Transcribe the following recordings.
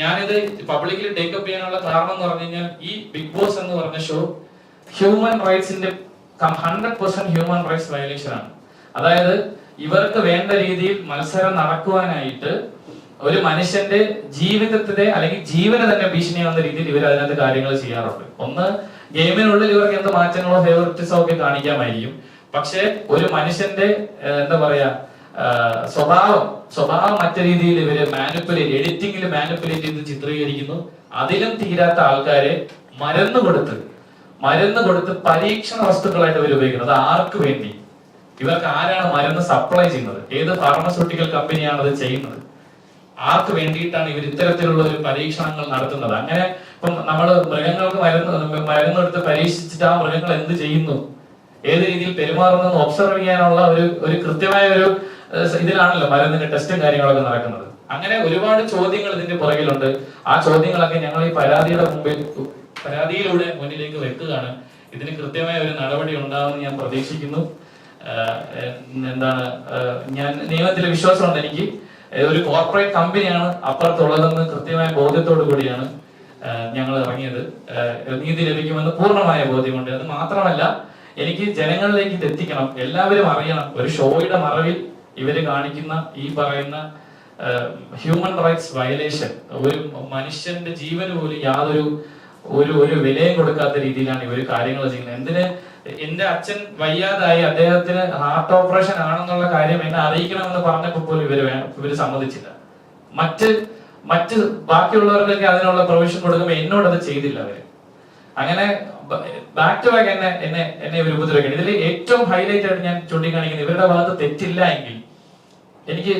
ഞാനിത് പബ്ലിക്കിൽ ടേക്കപ്പ് ചെയ്യാനുള്ള കാരണം എന്ന് പറഞ്ഞു കഴിഞ്ഞാൽ ഈ ബിഗ് ബോസ് എന്ന് പറഞ്ഞ show human റൈറ്റ്സിന്റെ hundred percent human rights violation ആണ്. അതായത് ഇവർക്ക് വേണ്ട രീതിയിൽ മത്സരം നടക്കുവാനായിട്ട് ഒരു മനുഷ്യന്റെ ജീവിതത്തിലെ അല്ലെങ്കിൽ ജീവന് തന്നെ ഭീഷണിയാവുന്ന രീതിയിൽ ഇവർ അതിനകത്ത് കാര്യങ്ങൾ ചെയ്യാറുണ്ട്. ഒന്ന് ഗെയിമിനുള്ളിൽ ഇവർക്ക് എന്ത് മാറ്റങ്ങളോ ഫേവറിറ്റിസോ ഒക്കെ കാണിക്കാമായിരിക്കും. പക്ഷെ ഒരു മനുഷ്യന്റെ എന്താ പറയാ സ്വഭാവം സ്വഭാവം മറ്റു രീതിയിൽ ഇവർ മാനിപ്പുലേറ്റ് എഡിറ്റിംഗിൽ മാനിപ്പുലേറ്റ് ചെയ്ത് ചിത്രീകരിക്കുന്നു. അതിലും തീരാത്ത ആൾക്കാരെ മരുന്ന് കൊടുത്ത് മരുന്ന് കൊടുത്ത് പരീക്ഷണ വസ്തുക്കളായിട്ട് ഇവർ ഉപയോഗിക്കുന്നത്. ആർക്ക് വേണ്ടി? ഇവർക്ക് ആരാണ് മരുന്ന് സപ്ലൈ ചെയ്യുന്നത്? ഏത് ഫാർമസ്യൂട്ടിക്കൽ കമ്പനിയാണ് അത് ചെയ്യുന്നത്? ആർക്ക് വേണ്ടിയിട്ടാണ് ഇവർ ഇത്തരത്തിലുള്ള ഒരു പരീക്ഷണങ്ങൾ നടത്തുന്നത്? അങ്ങനെ ഇപ്പം നമ്മൾ മൃഗങ്ങൾക്ക് മരുന്ന് മരുന്ന് എടുത്ത് പരീക്ഷിച്ചിട്ട് ആ മൃഗങ്ങൾ എന്ത് ചെയ്യുന്നു? ഏത് രീതിയിൽ പെരുമാറുന്നു ഒബ്സർവ് ചെയ്യാനുള്ള ഒരു ഒരു കൃത്യമായ ഒരു ഇതിലാണല്ലോ മരുന്നിന്റെ ടെസ്റ്റും കാര്യങ്ങളൊക്കെ നടക്കുന്നത്. അങ്ങനെ ഒരുപാട് ചോദ്യങ്ങൾ ഇതിന്റെ പുറകിലുണ്ട്. ആ ചോദ്യങ്ങളൊക്കെ ഞങ്ങൾ ഈ പരാതിയുടെ മുമ്പിൽ പരാതിയിലൂടെ മുന്നിലേക്ക് വെക്കുകയാണ്. ഇതിന് കൃത്യമായ ഒരു നടപടി ഉണ്ടാവുമെന്ന് ഞാൻ പ്രതീക്ഷിക്കുന്നു. എന്താണ് ഞാൻ നിയമത്തിലെ വിശ്വാസമുണ്ട് എനിക്ക്. ഒരു കോർപ്പറേറ്റ് കമ്പനിയാണ് അപ്പുറത്തുള്ളതെന്ന് കൃത്യമായ ബോധ്യത്തോടു കൂടിയാണ് ഞങ്ങൾ ഇറങ്ങിയത്. നീതി ലഭിക്കുമെന്ന് പൂർണമായ ബോധ്യമുണ്ട്. അത് മാത്രമല്ല എനിക്ക് ജനങ്ങളിലേക്ക് ഇത് എത്തിക്കണം. എല്ലാവരും അറിയണം. ഒരു ഷോയുടെ മറവിൽ ഇവർ കാണിക്കുന്ന ഈ പറയുന്ന ഹ്യൂമൻ റൈറ്റ്സ് വയലേഷൻ ഒരു മനുഷ്യന്റെ ജീവന് പോലും യാതൊരു ഒരു ഒരു വിലയും കൊടുക്കാത്ത രീതിയിലാണ് ഇവർ കാര്യങ്ങൾ ചെയ്യുന്നത്. എന്തിന് എന്റെ അച്ഛൻ വയ്യാതായി അദ്ദേഹത്തിന് ഹാർട്ട് ഓപ്പറേഷൻ ആണെന്നുള്ള കാര്യം എന്നെ അറിയിക്കണമെന്ന് പറഞ്ഞപ്പോൾ പോലും ഇവർ ഇവർ സമ്മതിച്ചില്ല. മറ്റ് മറ്റ് ബാക്കിയുള്ളവർക്കൊക്കെ അതിനുള്ള പ്രൊവിഷൻ കൊടുക്കുമ്പോൾ എന്നോട് അത് ചെയ്തില്ല അവർ. അങ്ങനെ ബാക്ക് ടു ബാക്ക് എന്നെ എന്നെ എന്നെ ഇവർ ഉപദ്രവിക്കണം. ഇതിൽ ഏറ്റവും ഹൈലൈറ്റ് ആയിട്ട് ഞാൻ ചൂണ്ടിക്കാണിക്കുന്നത് ഇവരുടെ ഭാഗത്ത് തെറ്റില്ല എങ്കിൽ എനിക്ക്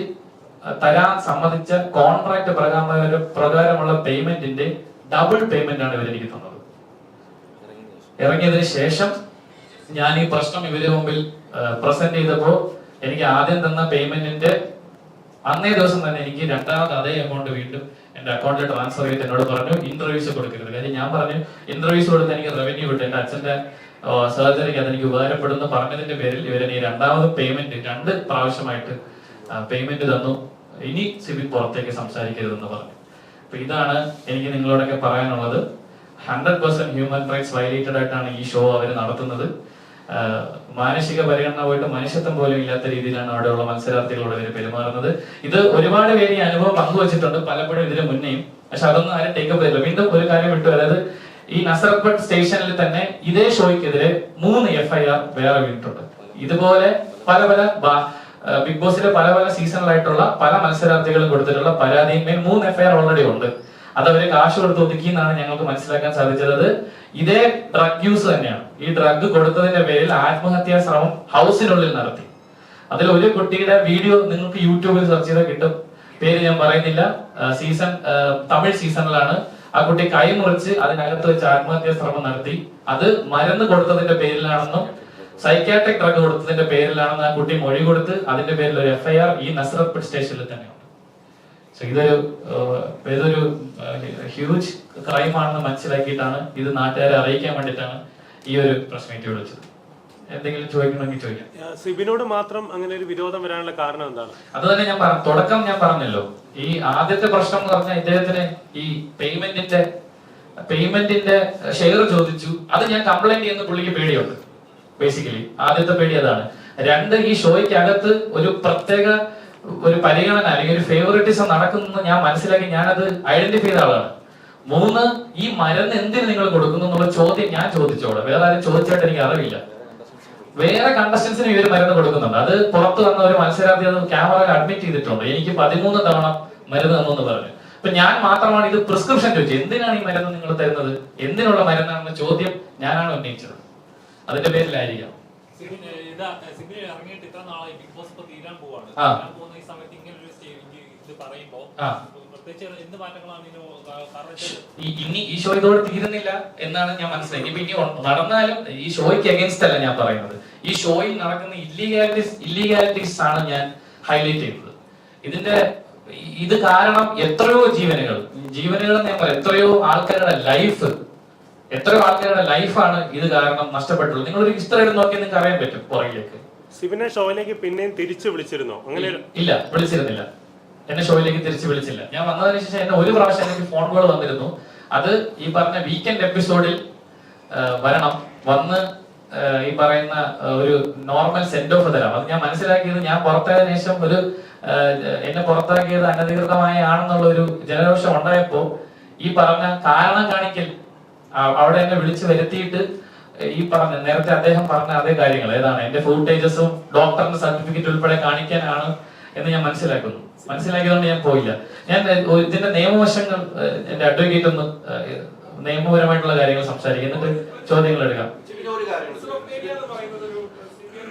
തരാൻ സമ്മതിച്ച കോൺട്രാക്ട് പ്രകാരം പ്രകാരമുള്ള പേയ്മെന്റിന്റെ ഡബിൾ പേയ്മെന്റ് ആണ് ഇവർ എനിക്ക് തന്നത്. ഇറങ്ങിയതിന് ശേഷം ഞാൻ ഈ പ്രശ്നം ഇവരുടെ മുമ്പിൽ പ്രസന്റ് ചെയ്തപ്പോൾ എനിക്ക് ആദ്യം തന്ന പേയ്മെന്റിന്റെ അന്നേ ദിവസം തന്നെ എനിക്ക് രണ്ടാമത് അതേ എമൗണ്ട് വീണ്ടും എന്റെ അക്കൗണ്ടിൽ ട്രാൻസ്ഫർ ചെയ്ത് എന്നോട് പറഞ്ഞു ഇന്റർവ്യൂസ് കൊടുക്കരുത്. കാര്യം ഞാൻ പറഞ്ഞു ഇന്റർവ്യൂസ് കൊടുത്ത് എനിക്ക് റവന്യൂ കിട്ടും. എന്റെ അച്ഛന്റെ സർജറിക്ക് അതെനിക്ക് ഉപകാരപ്പെടുന്നു പറഞ്ഞതിന്റെ പേരിൽ ഇവരെ രണ്ടാമത് പേയ്മെന്റ് രണ്ട് പ്രാവശ്യമായിട്ട് പേയ്മെന്റ് തന്നു. ഇനി സിബിൻ പുറത്തേക്ക് സംസാരിക്കരുതെന്ന് പറഞ്ഞു. അപ്പൊ ഇതാണ് എനിക്ക് നിങ്ങളോടൊക്കെ പറയാനുള്ളത്. Hundred percent human rights violated ആയിട്ടാണ് ഈ ഷോ അവർ നടത്തുന്നത്. മാനസിക പരിഗണന പോയിട്ട് മനുഷ്യത്വം പോലും ഇല്ലാത്ത രീതിയിലാണ് അവിടെയുള്ള മത്സരാർത്ഥികളോട് ഇവർ പെരുമാറുന്നത്. ഇത് ഒരുപാട് പേര് ഈ അനുഭവം പങ്കുവച്ചിട്ടുണ്ട് പലപ്പോഴും ഇതിന് മുന്നേയും. പക്ഷെ അതൊന്നും ആരും ടേക്കപ്പ് ചെയ്തില്ല. വീണ്ടും ഒരു കാര്യം വിട്ടു. അതായത് ഈ നസറപ്പട്ട് സ്റ്റേഷനിൽ തന്നെ ഇതേ ഷോയ്ക്കെതിരെ മൂന്ന് എഫ്ഐആർ വേറെ വീണിട്ടുണ്ട്. ഇതുപോലെ പല പല ബിഗ് ബോസിലെ പല പല സീസണിലായിട്ടുള്ള പല മത്സരാർത്ഥികളും കൊടുത്തിട്ടുള്ള പരാതിയും മൂന്ന് എഫ്ഐആർ ഓൾറെഡി ഉണ്ട്. അത് അവർ കാശ് കൊടുത്ത് ഒതുക്കി എന്നാണ് ഞങ്ങൾക്ക് മനസ്സിലാക്കാൻ സാധിച്ചത്. ഇതേ ഡ്രഗ് യൂസ് തന്നെയാണ്. ഈ ഡ്രഗ് കൊടുത്തതിന്റെ പേരിൽ ആത്മഹത്യാ ശ്രമം ഹൗസിനുള്ളിൽ നടത്തി. അതിൽ ഒരു കുട്ടിയുടെ വീഡിയോ നിങ്ങൾക്ക് യൂട്യൂബിൽ സെർച്ച് ചെയ്താൽ കിട്ടും. പേര് ഞാൻ പറയുന്നില്ല. സീസൺ തമിഴ് സീസണിലാണ് ആ കുട്ടി കൈ മുറിച്ച് അതിനകത്ത് വെച്ച് ആത്മഹത്യാ ശ്രമം നടത്തി. അത് മരുന്ന് കൊടുത്തതിന്റെ പേരിലാണെന്നും സൈക്കാട്രിക് ഡ്രഗ് കൊടുത്തതിന്റെ പേരിലാണെന്ന് ആ കുട്ടി മൊഴി കൊടുത്ത് അതിന്റെ പേരിൽ ഒരു എഫ്ഐആർ ഈ നസ്രത്ത് സ്റ്റേഷനിൽ തന്നെയുണ്ട് So ഇതൊരു ഇതൊരു ഹ്യൂജ് ക്രൈം ആണെന്ന് മനസ്സിലാക്കിയിട്ടാണ് ഇത് നാട്ടുകാരെ അറിയിക്കാൻ വേണ്ടിയിട്ടാണ് ഈ ഒരു പ്രശ്നം എനിക്ക് വിളിച്ചത് എന്തെങ്കിലും ചോദിക്കണമെങ്കിൽ ചോദിക്കാം. സിബിനോട് മാത്രം അങ്ങനെ ഒരു വിരോധം വരാനുള്ള കാരണം എന്താണ്? അത് തന്നെ ഞാൻ പറഞ്ഞു തുടക്കം ഞാൻ പറഞ്ഞല്ലോ. ഈ ആദ്യത്തെ പ്രശ്നം എന്ന് പറഞ്ഞാൽ ഇദ്ദേഹത്തിന് ഈ പേയ്മെന്റിന്റെ പേയ്മെന്റിന്റെ ഷെയർ ചോദിച്ചു. അത് ഞാൻ കംപ്ലൈന്റ് ചെയ്യുന്ന പുള്ളിക്ക് പേടിയുണ്ട്. ബേസിക്കലി ആദ്യത്തെ പേടി അതാണ്. രണ്ട് ഈ ഷോയ്ക്കകത്ത് ഒരു പ്രത്യേക ഒരു പരിഗണന അല്ലെങ്കിൽ ഒരു ഫേവറിറ്റിസം നടക്കുന്നു ഞാൻ മനസ്സിലാക്കി ഞാനത് ഐഡന്റിഫൈ ചെയ്ത ആളാണ്. മൂന്ന് ഈ മരുന്ന് എന്തിന് നിങ്ങൾ കൊടുക്കുന്നു എന്നുള്ള ചോദ്യം ഞാൻ ചോദിച്ചോളെ. വേറെ ആരും ചോദിച്ചായിട്ട് എനിക്ക് അറിവില്ല. വേറെ കണ്ടസ്റ്റൻസിന് ഇവർ മരുന്ന് കൊടുക്കുന്നുണ്ട്. അത് പുറത്തു വന്ന ഒരു മത്സരാർത്ഥി അത് ക്യാമറയിൽ അഡ്മിറ്റ് ചെയ്തിട്ടുണ്ട്. എനിക്ക് പതിമൂന്ന് തവണ മരുന്ന് തന്നു എന്ന് പറഞ്ഞു. അപ്പൊ ഞാൻ മാത്രമാണ് ഇത് പ്രിസ്ക്രിപ്ഷൻ ചോദിച്ചത്. എന്തിനാണ് ഈ മരുന്ന് നിങ്ങൾ തരുന്നത്? എന്തിനുള്ള മരുന്നാണെന്ന ചോദ്യം ഞാനാണ് ഉന്നയിച്ചത്. അതിന്റെ പേരിലായിരിക്കാം. ഇറങ്ങിയിട്ട് ഇത്ര നാളായി ബിഗ് ബോസ് ഇപ്പൊ തീരാൻ പോവാണ്. തീരാൻ പോകുന്ന ഈ സമയത്ത് ഇങ്ങനെ ഒരു ഇത് പറയുമ്പോ ഇനി ഈ ഷോ ഇതോടെ തീരുന്നില്ല എന്നാണ് ഞാൻ മനസ്സിലായി ഇനി ഇനി നടന്നാലും ഈ ഷോയ്ക്ക് അഗേൻസ്റ്റ് അല്ല ഞാൻ പറയുന്നത്. ഈ ഷോയിൽ നടക്കുന്ന ഇല്ലീഗാലിറ്റീസ് ഇല്ലീഗാലിറ്റീസ് ആണ് ഞാൻ ഹൈലൈറ്റ് ചെയ്തത്. ഇതിന്റെ ഇത് കാരണം എത്രയോ ജീവനുകൾ. ജീവനുകൾ എത്രയോ ആൾക്കാരുടെ ലൈഫ് എത്രയോ ആൾക്കാരുടെ ലൈഫാണ് ഇത് കാരണം നഷ്ടപ്പെട്ടുള്ളത്? നിങ്ങൾ ഒരു ഹിസ്റ്ററി നോക്കി നിങ്ങൾക്ക് അറിയാൻ പറ്റും പുറകിലേക്ക്. സിബിനെ ഷോയിലേക്ക് പിന്നെയും തിരിച്ചു വിളിച്ചിരുന്നോ? അങ്ങനെ ഇല്ല വിളിച്ചിരുന്നില്ല. എന്നെ ഷോയിലേക്ക് തിരിച്ചു വിളിച്ചില്ല. ഞാൻ വന്നതിന് ശേഷം എന്നെ ഒരു പ്രാവശ്യം എനിക്ക് ഫോൺ കോൾ വന്നിരുന്നു. അത് ഈ പറഞ്ഞ വീക്കെൻഡ് എപ്പിസോഡിൽ വരണം. വന്ന് ഈ പറയുന്ന ഒരു നോർമൽ സെന്റ് ഓഫ് തരാം. അത് ഞാൻ മനസ്സിലാക്കിയത് ഞാൻ പുറത്തായതിനു ശേഷം ഒരു എന്നെ പുറത്താക്കിയത് അനധികൃതമായ ആണെന്നുള്ള ഒരു ജനരോഷം ഉണ്ടായപ്പോ ഈ പറഞ്ഞ കാരണം കാണിക്കൽ അവിടെ എന്നെ വിളിച്ചു വരുത്തിയിട്ട് ഈ പറഞ്ഞ നേരത്തെ അദ്ദേഹം പറഞ്ഞ അതേ കാര്യങ്ങൾ. ഏതാണ്? എന്റെ ഫ്രൂട്ടേജസും ഡോക്ടറിന്റെ സർട്ടിഫിക്കറ്റ് ഉൾപ്പെടെ കാണിക്കാനാണ് എന്ന് ഞാൻ മനസ്സിലാക്കുന്നു. മനസ്സിലാക്കിയതുകൊണ്ട് ഞാൻ പോയില്ല. ഞാൻ ഇതിന്റെ നിയമവശങ്ങൾ എന്റെ അഡ്വക്കേറ്റ് ഒന്ന് നിയമപരമായിട്ടുള്ള കാര്യങ്ങൾ സംസാരിക്കും. എന്നിട്ട് ചോദ്യങ്ങൾ എടുക്കാം. ഏതാണ്? അതെ കാര്യം സ്കിസോഫ്രീനിയ എന്ന് പറയുന്നത് ഒരു സിവിയർ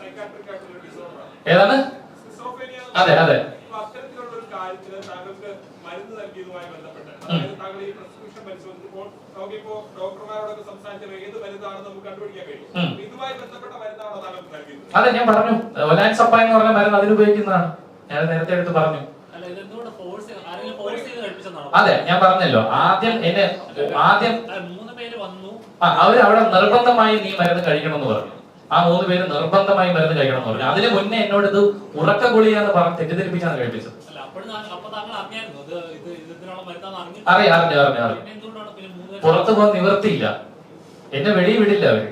സൈക്കാട്രിക് ആയിട്ടുള്ള ഒരു disorder ആണ്. ഏതാണ് സ്കിസോഫ്രീനിയ എന്ന് അതെ, അതെ. അപ്പൊ അത്തരത്തിലുള്ള ഒരു കാര്യത്തിന് താങ്കൾക്ക് മരുന്ന് നൽകിയതുമായി ബന്ധപ്പെട്ട് ഈ പ്രിസ്ക്രിപ്ഷൻ ഡോക്ടർമാരോടൊക്കെ സംസാരിച്ചപ്പോൾ ഏത് മരുന്നാണെന്ന് നമുക്ക് കണ്ടുപിടിക്കാൻ കഴിയും. ഇതുമായി ബന്ധപ്പെട്ട മരുന്നാണോ താങ്കൾക്ക് നൽകിയത് അതെ ഞാൻ പറഞ്ഞു. ഒലാൻസപ്പ എന്ന് പറഞ്ഞ മരുന്ന് അതിനുപയോഗിക്കുന്നതാണ്. ഞാൻ നേരത്തെ എടുത്ത് പറഞ്ഞു. അതെ ഞാൻ പറഞ്ഞല്ലോ. ആദ്യം എന്നെ ആദ്യം മൂന്ന് പേര് വന്നു. ആ അവർ അവിടെ നിർബന്ധമായി നീ മരുന്ന് കഴിക്കണമെന്ന് പറഞ്ഞു. ആ മൂന്ന് പേര് നിർബന്ധമായി മരുന്ന് കഴിക്കണം എന്ന് പറഞ്ഞു. അതിന് മുന്നേ എന്നോട് ഇത് ഉറക്ക ഗുളിയാന്ന് പറഞ്ഞ് തെറ്റിദ്ധരിപ്പിച്ചാണ് കഴിപ്പിച്ചത്. അറിയാം അറിഞ്ഞു അറിഞ്ഞു അറിഞ്ഞു. പുറത്തു പോകാൻ നിവർത്തിയില്ല എന്നെ വെളിയിൽ വിടില്ല അവർ.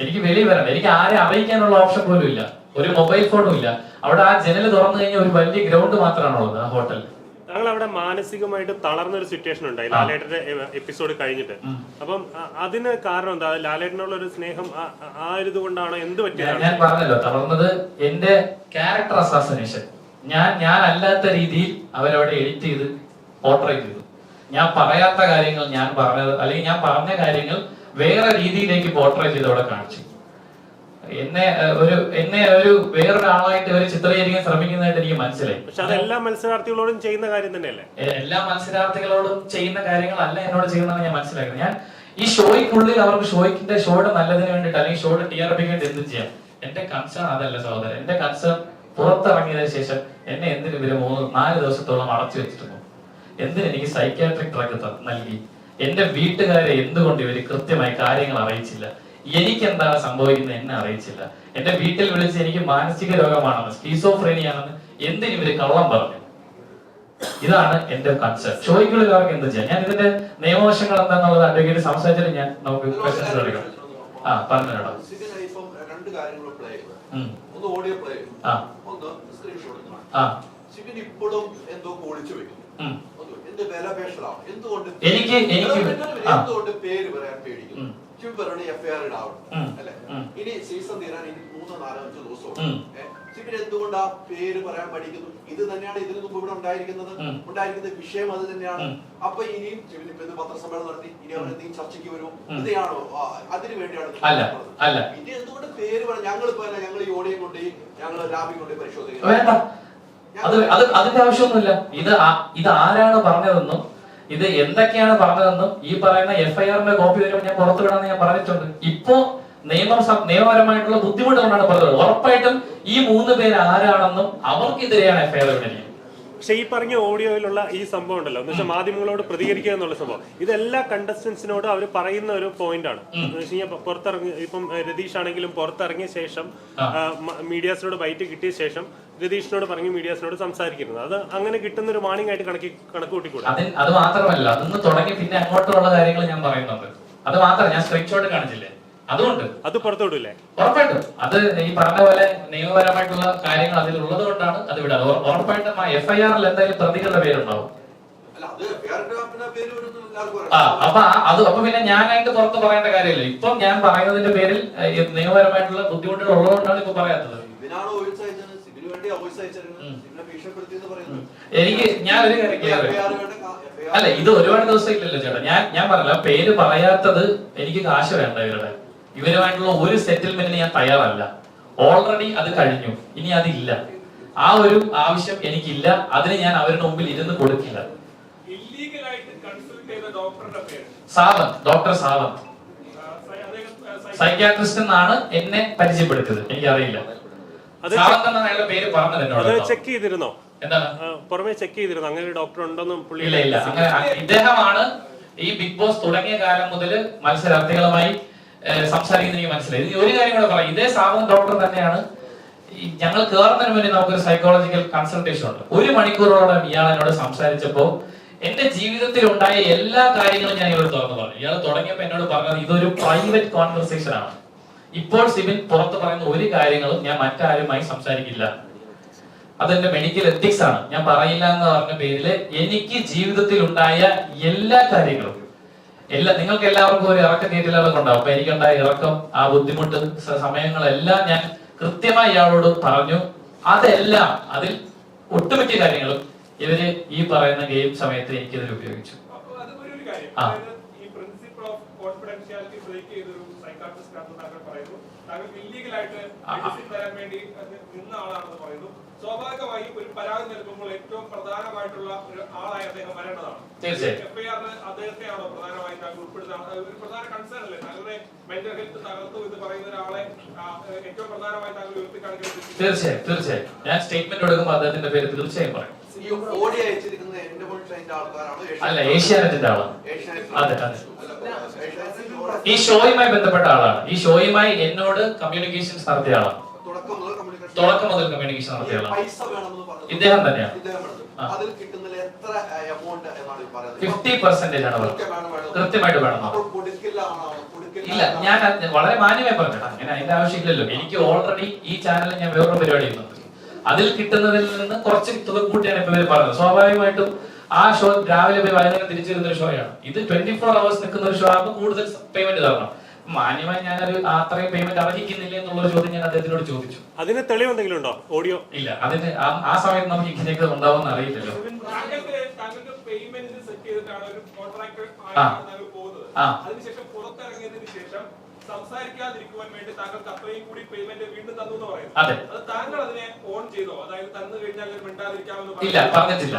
എനിക്ക് വെളിയിൽ വരണ്ട എനിക്ക് ആരെ അറിയിക്കാനുള്ള ഓപ്ഷൻ പോലും ഇല്ല. ഒരു മൊബൈൽ ഫോണും ഇല്ല. അവിടെ ആ ജനൽ തുറന്നു കഴിഞ്ഞാൽ ഒരു വലിയ ഗ്രൗണ്ട് മാത്രമാണ് ഉള്ളത് ആ ഹോട്ടൽ താങ്കൾ അവിടെ മാനസികമായിട്ട് തളർന്ന ഒരു സിറ്റുവേഷൻ ഉണ്ടായി ലാലേട്ടന്റെ എപ്പിസോഡ് കഴിഞ്ഞിട്ട്. അപ്പം അതിന് കാരണം എന്താ? ലാലേട്ടനുള്ള ഒരു സ്നേഹം ആ- ഒരു ഇത് കൊണ്ടാണോ എന്ത് ഞാൻ ഞാൻ പറഞ്ഞല്ലോ തളർന്നത് എന്റെ ക്യാരക്ടർ അസാസിനേഷൻ ഞാൻ ഞാൻ അല്ലാത്ത രീതിയിൽ അവരവിടെ എഡിറ്റ് ചെയ്ത് പോർട്രേറ്റ് ചെയ്തു. ഞാൻ പറയാത്ത കാര്യങ്ങൾ ഞാൻ പറഞ്ഞത് അല്ലെങ്കിൽ ഞാൻ പറഞ്ഞ കാര്യങ്ങൾ വേറെ രീതിയിലേക്ക് പോർട്രേറ്റ് ചെയ്ത് അവിടെ കാണിച്ചു. എന്നെ ഒരു എന്നെ ഒരു വേറൊരാളായിട്ട് ഒരു ചിത്രീകരിക്കാൻ ശ്രമിക്കുന്നതായിട്ട് എനിക്ക് മനസ്സിലായി. പക്ഷെ അത് എല്ലാ മത്സരാർത്ഥികളോടും ചെയ്യുന്ന കാര്യം തന്നെയല്ലേ? എല്ലാ മത്സരാർത്ഥികളോടും ചെയ്യുന്ന കാര്യങ്ങളല്ല എന്നോട് ചെയ്യുന്നതെന്ന് ഞാൻ മനസ്സിലാക്കുന്നത് ഞാൻ ഈ ഷോയ്ക്കുള്ളിൽ അവർക്ക് ഷോയ്ക്കിന്റെ ഷോയുടെ നല്ലതിന് വേണ്ടിയിട്ട് അല്ലെങ്കിൽ ഷോയുടെ ടി ആർ പിക്ക് വേണ്ടി എന്ത് ചെയ്യാം. എന്റെ കൺസേൺ അതല്ല സഹോദരൻ. എന്റെ കൺസേൺ പുറത്തിറങ്ങിയതിനു ശേഷം എന്നെ എന്തിനു ഇവർ മൂന്ന് നാല് ദിവസത്തോളം അടച്ചു വെച്ചിരുന്നു എന്തിനു എനിക്ക് സൈക്യാട്രിക് ഡ്രഗ് നൽകി? എന്റെ വീട്ടുകാരെ എന്തുകൊണ്ട് ഇവർ കൃത്യമായി കാര്യങ്ങൾ അറിയിച്ചില്ല? എനിക്ക് എന്താണ് സംഭവിക്കുന്നത് എന്നെ അറിയിച്ചില്ല. എന്റെ വീട്ടിൽ വിളിച്ച് എനിക്ക് മാനസിക രോഗമാണെന്ന് സ്കീസോഫ്രേനിയാണെന്ന് എന്തിനു ഇവർ കള്ളം പറഞ്ഞു? ഇതാണ് എന്റെ കൺസെപ്റ്റ് അവർക്ക് എന്ത് ചെയ്യാം? ഞാൻ ഇതിന്റെ നിയമവശങ്ങൾ എന്താണെന്നുള്ളത് അഡ്വക്കേറ്റ് സംസാരിച്ചിട്ട് ഞാൻ നമുക്ക് ക്വസ്റ്റ്യൻസ് എടുക്കാം. ആ പറഞ്ഞോടാ രണ്ട് കാര്യങ്ങൾ പ്ലേ ഒന്ന് ഓഡിയോ പ്ലേ ആ. സിബിൻ ഇപ്പോഴും എന്തോ ഒളിച്ചു വെക്കും. എന്ത് എന്തുകൊണ്ട് എനിക്ക് എനിക്ക് എന്തുകൊണ്ട് പേര് പറയാൻ പേടിക്കുന്നു എഫ്ഐആർ ഇടാവണം അല്ലെ? ഇനി സീസൺ തീരാൻ ഇനി മൂന്നോ നാലോ അഞ്ചോ ദിവസം എന്തുകൊണ്ട് ആ പേര് പറയാൻ പഠിക്കുന്നു ഇത് തന്നെയാണ് ഇതിനു മുമ്പ് ഇവിടെ ഉണ്ടായിരിക്കുന്നത്. ഉണ്ടായിരിക്കുന്ന വിഷയം അത് തന്നെയാണ്. അപ്പൊ ഇനിയും സിബിൻ ഇപ്പൊ പത്രസമ്മേളനം നടത്തി. ഇനി അവർ എന്തെങ്കിലും ചർച്ചയ്ക്ക് വരുമോ? ഉം. ഇതാണോ അതിനു വേണ്ടിയാണ് ഇനി എന്തുകൊണ്ട് പേര് പറയാം ഞങ്ങൾ ഇപ്പൊ ഞങ്ങൾ ഈ ഓടിയും കൊണ്ട് ഞങ്ങൾ ലാബിൽ കൊണ്ട് പരിശോധിക്കുന്നത് അത് അത് അതിന്റെ ആവശ്യമൊന്നുമില്ല. ഇത് ഇത് ആരാണ് പറഞ്ഞതെന്നും ഇത് എന്തൊക്കെയാണ് പറഞ്ഞതെന്നും ഈ പറയുന്ന എഫ്ഐആറിന്റെ കോപ്പി വരുമ്പോൾ ഞാൻ പുറത്തു വിടാന്ന് ഞാൻ പറഞ്ഞിട്ടുണ്ട്. ഇപ്പോ നിയമം നിയമപരമായിട്ടുള്ള ബുദ്ധിമുട്ടുകളാണ് പറഞ്ഞത്. ഉറപ്പായിട്ടും ഈ മൂന്ന് പേര് ആരാണെന്നും അവർക്കെതിരെയാണ് എഫ്ഐആർ വിടുന്നത് പക്ഷെ ഈ പറഞ്ഞ ഓഡിയോയിലുള്ള ഈ സംഭവം ഉണ്ടല്ലോ. എന്ന് വെച്ചാൽ മാധ്യമങ്ങളോട് പ്രതികരിക്കുക എന്നുള്ള സംഭവം. ഇതെല്ലാ കണ്ടസ്റ്റൻസിനോടും അവർ പറയുന്ന ഒരു പോയിന്റ് ആണ്. എന്ന് വെച്ച് കഴിഞ്ഞാൽ പുറത്തിറങ്ങി ഇപ്പം രതീഷ് ആണെങ്കിലും പുറത്തിറങ്ങിയ ശേഷം മീഡിയാസിനോട് ബൈറ്റ് കിട്ടിയ ശേഷം രതീഷിനോട് പറഞ്ഞ് മീഡിയാസിനോട് സംസാരിക്കുന്നത് അത് അങ്ങനെ കിട്ടുന്ന ഒരു വാണിംഗ് ആയിട്ട് കണക്കി കണക്ക് കൂട്ടിക്കൂടാ അത് മാത്രമല്ല അതൊന്ന് തുടങ്ങി പിന്നെ അങ്ങോട്ടുള്ള കാര്യങ്ങൾ ഞാൻ പറയുന്നുണ്ട്. അത് മാത്രം ഞാൻ സ്ക്രീൻഷോട്ട് കാണിച്ചില്ലേ? അതുകൊണ്ട്. അത് പുറത്തുവിടില്ലേ ഉറപ്പായിട്ടും. അത് ഈ പറഞ്ഞ പോലെ നിയമപരമായിട്ടുള്ള കാര്യങ്ങൾ അതിൽ ഉള്ളത് കൊണ്ടാണ് അത് വിടാതെ ഉറ- ഉറപ്പായിട്ടും ആ എഫ്ഐആറിൽ എന്തായാലും പ്രതികളുടെ പേരുണ്ടാവും. ആ. അപ്പൊ അത് അപ്പൊ പിന്നെ ഞാനായിട്ട് പുറത്ത് പറയേണ്ട കാര്യമില്ല. ഇപ്പം ഞാൻ പറയുന്നതിന്റെ പേരിൽ നിയമപരമായിട്ടുള്ള ബുദ്ധിമുട്ടുകൾ ഉള്ളതുകൊണ്ടാണ് ഇപ്പൊ പറയാത്തത്. എനിക്ക് ഞാൻ ഒരു അല്ല ഇത് ഒരുപാട് ദിവസം ഇല്ലല്ലോ ചേട്ടാ. ഞാൻ ഞാൻ പറഞ്ഞില്ല പേര് പറയാത്തത് എനിക്ക് കാശ് വേണ്ട ഇവരുടെ. ഇവരുമായിട്ടുള്ള ഒരു സെറ്റിൽമെന്റിന് ഞാൻ തയ്യാറല്ല. ഓൾറെഡി അത് കഴിഞ്ഞു. ഇനി അതില്ല. ആ ഒരു ആവശ്യം എനിക്കില്ല. അതിന് ഞാൻ അവരുടെ മുമ്പിൽ ഇരുന്ന് കൊടുക്കില്ല. സാവന്ത് ഡോക്ടർ സാവന്ത്. സൈക്യാട്രിസ്റ്റ് എന്നാണ് എന്നെ പരിചയപ്പെടുത്തിയത്. എനിക്കറിയില്ല. അത് സാവന്ത് എന്നാണ് അയാളുടെ പേര് പറഞ്ഞത് എന്നോട് അത് ചെക്ക് ചെയ്തിരുന്നോ? എന്താണ്? പുറമെ ചെക്ക് ചെയ്തിരുന്നു? അങ്ങനെ ഡോക്ടർ ഉണ്ടെന്നും പുള്ളി ഇല്ല ഇല്ല. അങ്ങനെ ഇദ്ദേഹമാണ് ഈ ബിഗ് ബോസ് തുടങ്ങിയ കാലം മുതൽ മത്സരാർത്ഥികളുമായി ഏഹ്, സംസാരിക്കുന്നത് എനിക്ക് മനസ്സിലായി. ഒരു കാര്യം കൂടെ പറയാം. ഇതേ സാധനം ഡോക്ടർ തന്നെയാണ്. ഞങ്ങൾ കയറുന്നതിന് മുന്നേ നമുക്കൊരു സൈക്കോളജിക്കൽ കൺസൾട്ടേഷൻ ഉണ്ട്. ഒരു മണിക്കൂറോളം ഇയാൾ എന്നോട് സംസാരിച്ചപ്പോ എന്റെ ജീവിതത്തിൽ ഉണ്ടായ എല്ലാ കാര്യങ്ങളും ഞാൻ ഇവർ തുറന്നു പറഞ്ഞു. ഇയാൾ തുടങ്ങിയപ്പോ എന്നോട് പറഞ്ഞത് ഇതൊരു പ്രൈവറ്റ് കോൺവെർസേഷൻ ആണ്. ഇപ്പോൾ സിബിൻ പുറത്ത് പറയുന്ന ഒരു കാര്യങ്ങളും ഞാൻ മറ്റാരുമായി സംസാരിക്കില്ല. അതെന്റെ മെഡിക്കൽ എത്തിക്സ് ആണ്. ഞാൻ പറയില്ല എന്ന് പറഞ്ഞ പേരിൽ എനിക്ക് ജീവിതത്തിൽ ഉണ്ടായ എല്ലാ കാര്യങ്ങളും എല്ലാ നിങ്ങൾക്ക് എല്ലാവർക്കും ഒരു ഇറക്ക കയറ്റലുകളൊക്കെ ഉണ്ടാവും. അപ്പൊ എനിക്കുണ്ടായ ഇറക്കം ആ ബുദ്ധിമുട്ട് സമയങ്ങളെല്ലാം ഞാൻ കൃത്യമായി ഇയാളോട് പറഞ്ഞു. അതെല്ലാം അതിൽ ഒട്ടുമിക്ക കാര്യങ്ങളും ഇവർ ഈ പറയുന്ന ഗെയിം സമയത്ത് ഉപയോഗിച്ചു. അത് ഒരു കാര്യം. ആ. അതായത് ഈ പ്രിൻസിപ്പിൾ ഓഫ് കോൺഫിഡൻഷ്യാലിറ്റി ബ്രേക്ക് ചെയ്തൊരു സൈക്കാട്രിസ്റ്റ് ആണെന്ന് താങ്കൾ മെഡിസിൻ തരാൻ വേണ്ടി നിന്ന ആളാണെന്ന് പറയുന്നു. സ്വാഭാവികമായും ഒരു പരാതി നൽകുമ്പോൾ ഏറ്റവും പ്രധാനമായിട്ടുള്ള ഒരു ആളായി അദ്ദേഹം വരേണ്ടതാണ്. തീർച്ചയായും. എഫ്ഐആറിന് അദ്ദേഹത്തെയാണോ പ്രധാനമായും താങ്കൾ ഉൾപ്പെടുത്താൻ ഒരു പ്രധാന കൺസേൺ അല്ലേ? താങ്കളുടെ മെന്റൽ ഹെൽത്ത് തകർത്തു എന്ന് പറയുന്ന ഒരാളെ ഏറ്റവും പ്രധാനമായി താങ്കൾ തീർച്ചയായും തീർച്ചയായും. ഞാൻ സ്റ്റേറ്റ്മെന്റ് എടുക്കുമ്പോൾ അദ്ദേഹത്തിന്റെ പേര് തീർച്ചയായും പറയും. അല്ല ഏഷ്യാനെറ്റിന്റെ ആളാണ്. അതെ അതെ. ഈ ഷോയുമായി ബന്ധപ്പെട്ട ആളാണ്. ഈ ഷോയുമായി എന്നോട് കമ്മ്യൂണിക്കേഷൻസ് നടത്തിയ ആളാണ്. തുടക്കം മുതൽ കമ്മ്യൂണിക്കേഷൻ നടത്തിയ ആളാണ്. ഇദ്ദേഹം തന്നെയാണ്. ഫിഫ്റ്റി പെർസെന്റേജ് ആണ്. കൃത്യമായിട്ട് വേണം ഇല്ല ഞാൻ വളരെ മാന്യമായി പറഞ്ഞു അങ്ങനെ അതിന്റെ ആവശ്യമില്ലല്ലോ. എനിക്ക് ഓൾറെഡി ഈ ചാനലിൽ ഞാൻ വേറൊരു പരിപാടി ചെയ്യുന്നുണ്ട്. അതിൽ കിട്ടുന്നതിൽ നിന്ന് കുറച്ച് തുക കൂട്ടിയാണ് ഇപ്പൊ പറഞ്ഞത്. സ്വാഭാവികമായിട്ടും ആ ഷോ രാവിലെ പോയി വൈകുന്നേരം തിരിച്ചു വരുന്ന ഒരു ഷോയാണ് ഇത് ട്വന്റി ഫോർ അവേഴ്സ് നിൽക്കുന്ന ഒരു ഷോ ആകുമ്പോൾ കൂടുതൽ പേയ്മെന്റ് തരണം മാന്യമായി ഞാൻ ഒരു അത്രയും പേയ്മെന്റ് അർഹിക്കുന്നില്ല എന്നുള്ള ചോദ്യം ഞാൻ അദ്ദേഹത്തിനോട് ചോദിച്ചു. അതിന് തെളിവ് എന്തെങ്കിലും ഉണ്ടോ? ഓഡിയോ? ഇല്ല. അതിന് ആ- സമയത്ത് നമുക്ക് ഇങ്ങനെയൊക്കെ ഉണ്ടാവുമെന്ന് അറിയില്ലല്ലോ ആ. താങ്കൾ പോകുന്നത് ആ. അതിനുശേഷം പുറത്തിറങ്ങിയതിന് ശേഷം സംസാരിക്കാതിരിക്കുവാൻ വേണ്ടി താങ്കൾക്ക് അത്രയും കൂടി പേയ്മെന്റ് വീണ്ടും തന്നു എന്ന് പറയുന്നത് അതെ. താങ്കൾ അതിനെ ഓൺ ചെയ്തോ? അതായത് തന്നു കഴിഞ്ഞാൽ മിണ്ടാതിരിക്കാമെന്ന് ഇല്ല, പറഞ്ഞിട്ടില്ല.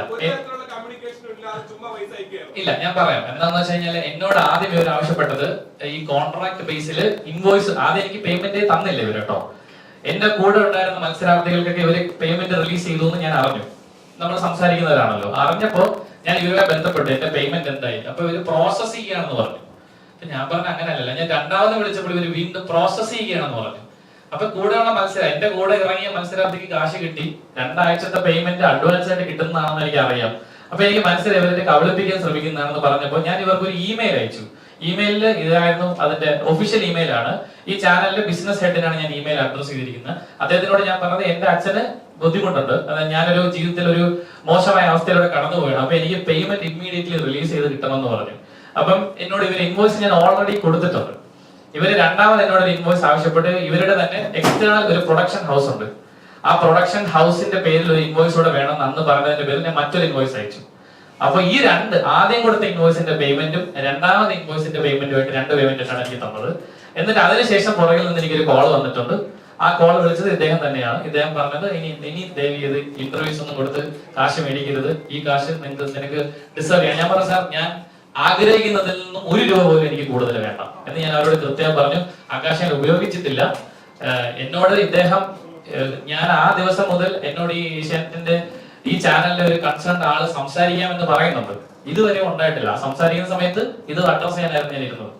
ഇല്ല ഞാൻ പറയാം. എന്താന്ന് വെച്ച് കഴിഞ്ഞാൽ എന്നോട് ആദ്യം ഇവർ ആവശ്യപ്പെട്ടത് ഈ കോൺട്രാക്ട് ബേസിൽ ഇൻവോയ്സ് ആദ്യം എനിക്ക് പേയ്മെന്റ് തന്നില്ല ഇവർ കേട്ടോ. എന്റെ കൂടെ ഉണ്ടായിരുന്ന മത്സരാർത്ഥികൾക്കൊക്കെ ഇവർ പേയ്മെന്റ് റിലീസ് ചെയ്തു എന്ന് ഞാൻ അറിഞ്ഞു. നമ്മൾ സംസാരിക്കുന്നവരാണല്ലോ. അറിഞ്ഞപ്പോ ഞാൻ ഇവരെ ബന്ധപ്പെട്ടു എന്റെ പേയ്മെന്റ് എന്തായി. അപ്പൊ ഇവർ പ്രോസസ് ചെയ്യാണെന്ന് പറഞ്ഞു. ഞാൻ പറഞ്ഞ അങ്ങനെയല്ല ഞാൻ രണ്ടാമത് വിളിച്ചപ്പോൾ ഇവർ വീണ്ടും പ്രോസസ് ചെയ്യുകയാണെന്ന് പറഞ്ഞു. അപ്പൊ കൂടെയുള്ള മത്സരം? എന്റെ കൂടെ ഇറങ്ങിയ മത്സരാർത്ഥിക്ക് കാശ് കിട്ടി. രണ്ടാഴ്ചത്തെ പേയ്മെന്റ് അഡ്വാൻസ് ആയിട്ട് കിട്ടുന്നതാണെന്ന് എനിക്ക് അറിയാം അപ്പൊ എനിക്ക് മനസ്സിലായി ഇവരെ കബളിപ്പിക്കാൻ ശ്രമിക്കുന്നതാണെന്ന് പറഞ്ഞപ്പോൾ ഞാൻ ഇവർക്ക് ഒരു ഇമെയിൽ അയച്ചു. ഇമെയിലിൽ ഇതായിരുന്നു അതിന്റെ ഒഫീഷ്യൽ ഇമെയിൽ ആണ്. ഈ ചാനലിലെ ബിസിനസ് ഹെഡിനാണ് ഞാൻ ഇമെയിൽ അഡ്രസ് ചെയ്തിരിക്കുന്നത്. അദ്ദേഹത്തിനോട് ഞാൻ പറഞ്ഞത് എന്റെ അച്ഛന് ബുദ്ധിമുട്ടുണ്ട്. അതായത് ഞാനൊരു ജീവിതത്തിൽ ഒരു മോശമായ അവസ്ഥയിലൂടെ കടന്നു പോവുകയാണ് അപ്പൊ എനിക്ക് പേയ്മെന്റ് ഇമ്മീഡിയറ്റ്ലി റിലീസ് ചെയ്ത് കിട്ടണമെന്ന് പറഞ്ഞു. അപ്പം എന്നോട് ഇവർ ഇൻവോയ്സ് ഞാൻ ഓൾറെഡി കൊടുത്തിട്ടുണ്ട്. ഇവർ രണ്ടാമത് എന്നോട് ഒരു ഇൻവോയ്സ് ആവശ്യപ്പെട്ട്. ഇവരുടെ തന്നെ എക്സ്റ്റേണൽ ഒരു പ്രൊഡക്ഷൻ ഹൗസ് ഉണ്ട്. ആ പ്രൊഡക്ഷൻ ഹൗസിന്റെ പേരിൽ ഒരു ഇൻവോയ്സ് കൂടെ വേണം അന്ന് പറഞ്ഞതിന്റെ പേരിൽ ഞാൻ മറ്റൊരു ഇൻവോയ്സ് അയച്ചു. അപ്പൊ ഈ രണ്ട് ആദ്യം കൊടുത്ത ഇൻവോയ്സിന്റെ പേയ്മെന്റും രണ്ടാമത് ഇൻവോയ്സിന്റെ പേയ്മെന്റുമായിട്ട് രണ്ട് പേയ്മെന്റാണ് എനിക്ക് തന്നത്. എന്നിട്ട് അതിനുശേഷം പുറകിൽ നിന്ന് എനിക്കൊരു കോൾ വന്നിട്ടുണ്ട്. ആ കോൾ വിളിച്ചത് ഇദ്ദേഹം തന്നെയാണ്. ഇദ്ദേഹം പറഞ്ഞത് ഇനി ഇനി ദേവി ഇത് ഇന്റർവ്യൂസ് ഒന്നും കൊടുത്ത് കാശ് മേടിക്കരുത്. ഈ കാശ് നിങ്ങൾക്ക് നിനക്ക് ഡിസേർവ് ചെയ്യാം. ഞാൻ പറഞ്ഞു സാർ ഞാൻ ആഗ്രഹിക്കുന്നതിൽ നിന്ന് ഒരു രൂപ പോലും എനിക്ക് കൂടുതൽ വേണ്ട എന്ന് ഞാൻ അവരോട് കൃത്യം പറഞ്ഞു. ആകാശ് ഞാൻ ഉപയോഗിച്ചിട്ടില്ല. എന്നോട് ഇദ്ദേഹം ഞാൻ ആ ദിവസം മുതൽ എന്നോട് ഈ ഏഷ്യാനെറ്റിന്റെ ഈ ചാനലിലെ ഒരു കൺസേൺ ആൾ സംസാരിക്കാമെന്ന് പറയുന്നുണ്ട്. ഇതുവരെ ഉണ്ടായിട്ടില്ല. സംസാരിക്കുന്ന സമയത്ത് ഇത് അഡ്രസ് ചെയ്യാനായിരുന്നു ഞാൻ ഇരുന്നത്